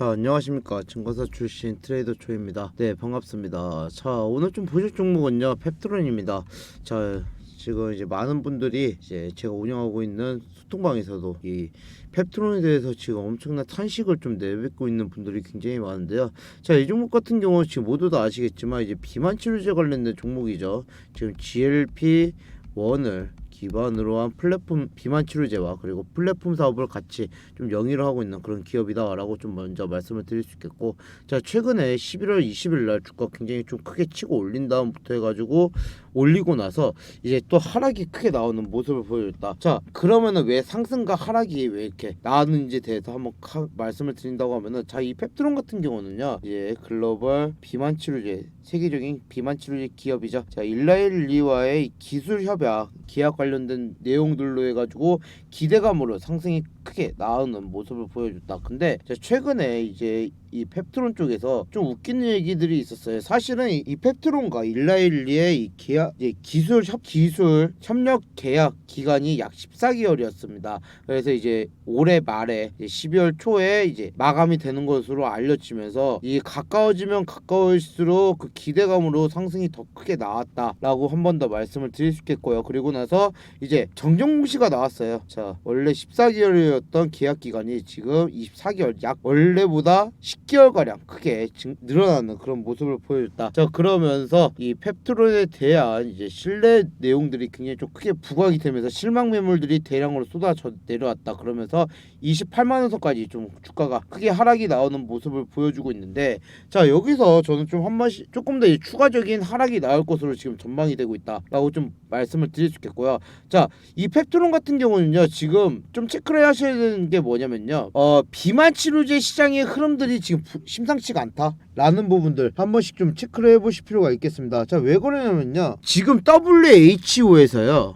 자 안녕하십니까. 증거사 출신 트레이더 초입니다. 네 반갑습니다. 자 오늘 좀 보실 종목은요 펩트론입니다. 자 지금 이제 많은 분들이 이제 제가 운영하고 있는 소통방에서도 이 펩트론에 대해서 지금 엄청난 탄식을 좀 내뱉고 있는 분들이 굉장히 많은데요. 자 이 종목 같은 경우는 지금 모두 다 아시겠지만 이제 비만 치료제 관련된 종목이죠. 지금 GLP 1을 기반으로 한 플랫폼 비만 치료제와 그리고 플랫폼 사업을 같이 좀 영위를 하고 있는 그런 기업이다라고 좀 먼저 말씀을 드릴 수 있겠고 자 최근에 11월 20일 날 주가 굉장히 좀 크게 치고 올린 다음부터 해가지고 올리고 나서 이제 또 하락이 크게 나오는 모습을 보여줬다. 자 그러면은 왜 상승과 하락이 왜 이렇게 나왔는지 대해서 한번 카, 말씀을 드린다고 하면은 자 이 펩트론 같은 경우는요 이제 글로벌 비만 치료제 세계적인 비만 치료제 기업이죠. 자 일라일리와의 기술 협약 계약 관련된 내용들로 해가지고 기대감으로 상승이 크게 나오는 모습을 보여줬다. 근데 자, 최근에 이제 이 펩트론 쪽에서 좀 웃기는 얘기들이 있었어요. 사실은 이, 이 펩트론과 일라일리의 이 계약 기술 협 기술 협력 계약 기간이 약 14개월이었습니다. 그래서 이제 올해 말에 이제 12월 초에 이제 마감이 되는 것으로 알려지면서 이 가까워지면 가까울수록 그 기대감으로 상승이 더 크게 나왔다라고 한 번 더 말씀을 드릴 수 있겠고요. 그리고 나서 이제 정정 공 시가 나왔어요. 자 원래 14개월이 었던 계약 기간이 지금 24개월 약 원래보다 10개월 가량 크게 증- 늘어나는 그런 모습을 보여줬다. 자 그러면서 이 펩트론에 대한 이제 신뢰 내용들이 굉장히 좀 크게 부각이 되면서 실망 매물들이 대량으로 쏟아져 내려왔다. 그러면서 28만 원 선까지 좀 주가가 크게 하락이 나오는 모습을 보여주고 있는데 자 여기서 저는 좀 한 번씩 조금 더이 추가적인 하락이 나올 것으로 지금 전망이 되고 있다라고 좀 말씀을 드릴 수 있겠고요. 자 이 펩트론 같은 경우는요 지금 좀 체크를 하셔야 되는 게 뭐냐면요. 어 비만 치료제 시장의 흐름들이 지금 부- 심상치가 않다 라는 부분들 한 번씩 좀 체크를 해보실 필요가 있겠습니다. 자 왜 그러냐면요. 지금 WHO에서요.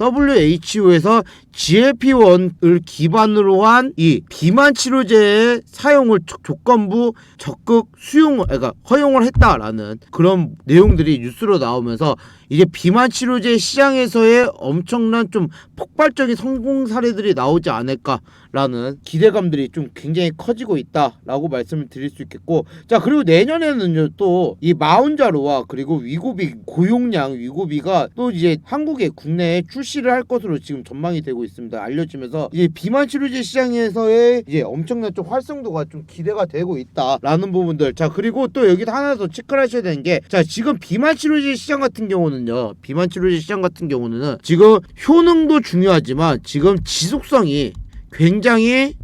WHO에서 GLP-1을 기반으로 한 이 비만 치료제의 사용을 조- 조건부 적극 수용, 그러니까 허용을 했다라는 그런 내용들이 뉴스로 나오면서 이제 비만 치료제 시장에서의 엄청난 좀 폭발적인 성공 사례들이 나오지 않을까라는 기대감들이 좀 굉장히 커지고 있다라고 말씀을 드릴 수 있겠고 자 그리고 내년에는요 또 이 마운자로와 그리고 위고비 고용량 위고비가 또 이제 한국에 국내에 출시를 할 것으로 지금 전망이 되고 있습니다. 알려지면서 이제 비만 치료제 시장에서의 이제 엄청난 좀 활성도가 좀 기대가 되고 있다라는 부분들. 자 그리고 또 여기서 하나 더 체크를 하셔야 되는 게 자 지금 비만 치료제 시장 같은 경우는 요 비만 치료제 시장 같은 경우는 지금 효능도 중요하지만 지금 지속성이 굉장히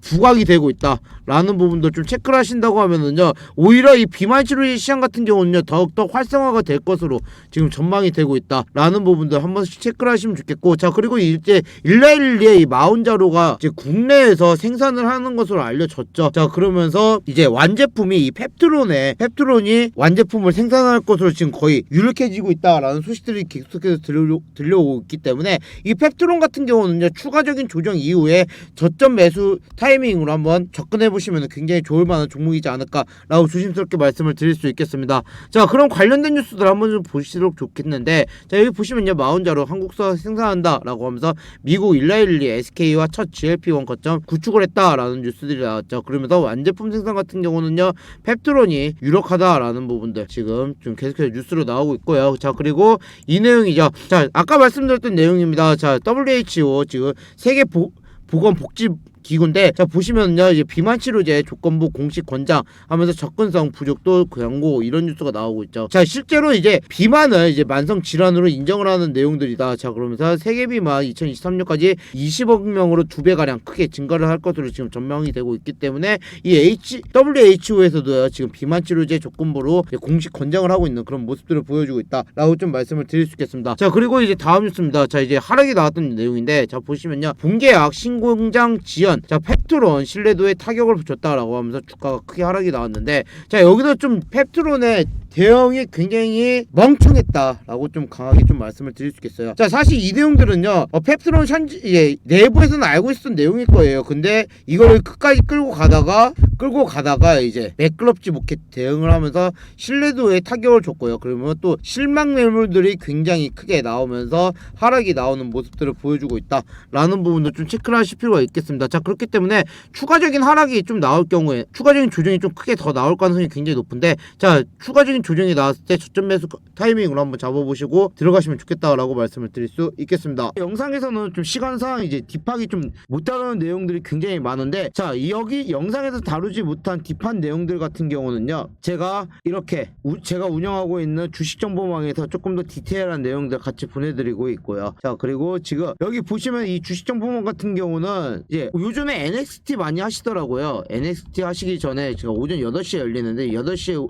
부각이 되고 있다 라는 부분도 좀 체크를 하신다고 하면은요 오히려 이 비만 치료제 시장 같은 경우는요 더욱더 활성화가 될 것으로 지금 전망이 되고 있다 라는 부분들 한 번씩 체크를 하시면 좋겠고 자 그리고 이제 일라일리의 이 마운자로가 이제 국내에서 생산을 하는 것으로 알려졌죠. 자 그러면서 이제 완제품이 이 펩트론에 펩트론이 완제품을 생산할 것으로 지금 거의 유력해지고 있다라는 소식들이 계속해서 들려, 들려오고 있기 때문에 이 펩트론 같은 경우는요 추가적인 조정 이후에 저점 매수 타이밍으로 한번 접근해 보시면 굉장히 좋을 만한 종목이지 않을까라고 조심스럽게 말씀을 드릴 수 있겠습니다. 자 그럼 관련된 뉴스들 한번 좀 보시도록 좋겠는데 자 여기 보시면요 마운자로 한국서 생산한다 라고 하면서 미국 일라일리 SK와 첫 GLP-1 거점 구축을 했다라는 뉴스들이 나왔죠. 그러면서 완제품 생산 같은 경우는요 펩트론이 유력하다라는 부분들 지금 좀 계속해서 뉴스로 나오고 있고요. 자 그리고 이 내용이죠. 자 아까 말씀드렸던 내용입니다. 자 WHO 지금 세계 보, 보건복지 기구인데 자 보시면요 이제 비만 치료제 조건부 공식 권장 하면서 접근성 부족도 광고 이런 뉴스가 나오고 있죠. 자 실제로 이제 비만을 이제 만성 질환으로 인정을 하는 내용들이다. 자 그러면서 세계 비만 2023년까지 20억 명으로 두 배 가량 크게 증가를 할 것으로 지금 전망이 되고 있기 때문에 이 WHO에서도 지금 비만 치료제 조건부로 공식 권장을 하고 있는 그런 모습들을 보여주고 있다라고 좀 말씀을 드릴 수 있겠습니다. 자 그리고 이제 다음 뉴스입니다. 자 이제 하락이 나왔던 내용인데 자 보시면요 본계약 신공장 지연 자 펩트론 신뢰도에 타격을 붙였다라고 하면서 주가가 크게 하락이 나왔는데 자 여기서 좀 펩트론의 대응이 굉장히 멍청했다라고 좀 강하게 좀 말씀을 드릴 수 있겠어요. 자 사실 이 내용들은요 어, 펩트론 샨지 예, 내부에서는 알고 있었던 내용일 거예요. 근데 이거를 끝까지 끌고 가다가 끌고 가다가 이제 매끄럽지 못해 대응을 하면서 신뢰도에 타격을 줬고요. 그러면 또 실망 매물들이 굉장히 크게 나오면서 하락이 나오는 모습들을 보여주고 있다라는 부분도 좀 체크를 하실 필요가 있겠습니다. 자 그렇기 때문에 추가적인 하락이 좀 나올 경우에 추가적인 조정이 좀 크게 더 나올 가능성이 굉장히 높은데 자 추가적인 조정이 나왔을 때 저점 매수 타이밍으로 한번 잡아보시고 들어가시면 좋겠다라고 말씀을 드릴 수 있겠습니다. 영상에서는 좀 시간상 이제 딥하기 좀못 다루는 내용들이 굉장히 많은데 자 여기 영상에서 다루지 못한 딥한 내용들 같은 경우는요 제가 이렇게 우- 제가 운영하고 있는 주식정보망에서 조금 더 디테일한 내용들 같이 보내드리고 있고요. 자 그리고 지금 여기 보시면 이 주식정보망 같은 경우는 이제 요즘에 NXT 많이 하시더라고요. NXT 하시기 전에 제가 오전 8시에 열리는데 8시에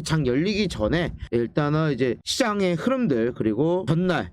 장 열리기 전에 일단은 이제 시장의 흐름들 그리고 전날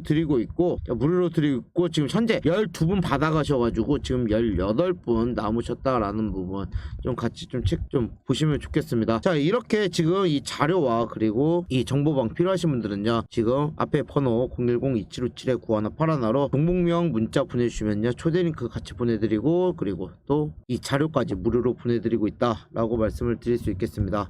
드리고 있고 자, 무료로 드리고 있고 지금 현재 12분 받아가셔가지고 지금 18분 남으셨다라는 부분 좀 같이 좀책좀 보시면 좋겠습니다. 자 이렇게 지금 이 자료와 그리고 이 정보방 필요하신 분들은요 지금 앞에 번호 010-2757-9181로 종목명 문자 보내주시면요 초대 링크 같이 보내드리고 그리고 또 이 자료까지 무료로 보내드리고 있다라고 말씀을 드릴 수 있겠습니다